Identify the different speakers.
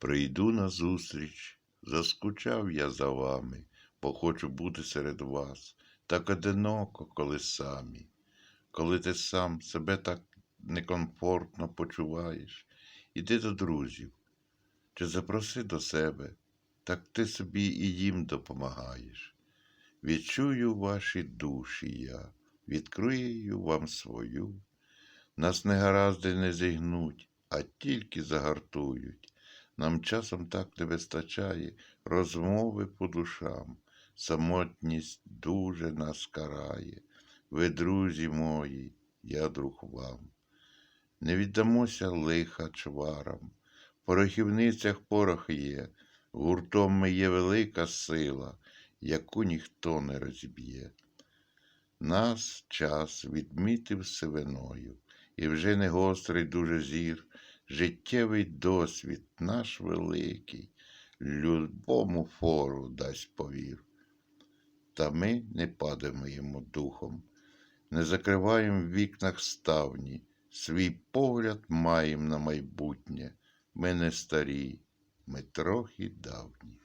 Speaker 1: Прийду назустріч, заскучав я за вами, бо хочу бути серед вас, так одиноко, коли самі. Коли ти сам себе так некомфортно почуваєш, іди до друзів чи запроси до себе, так ти собі і їм допомагаєш. Відчую ваші душі я, відкрию вам свою. Нас негаразди не зігнуть, а тільки загартують. Нам часом так не вистачає розмови по душам. Самотність дуже нас карає. Ви, друзі мої, я друг вам. Не віддамося лиха чварам. В порохівницях порох є, гуртом ми є велика сила, яку ніхто не розіб'є. Нас час відмітив сивиною, і вже не гострий дуже зір, життєвий досвід наш великий, любому фору дасть повір. Та ми не падаємо духом, не закриваємо в вікнах ставні, свій погляд маємо на майбутнє. Ми не старі, ми трохи давні.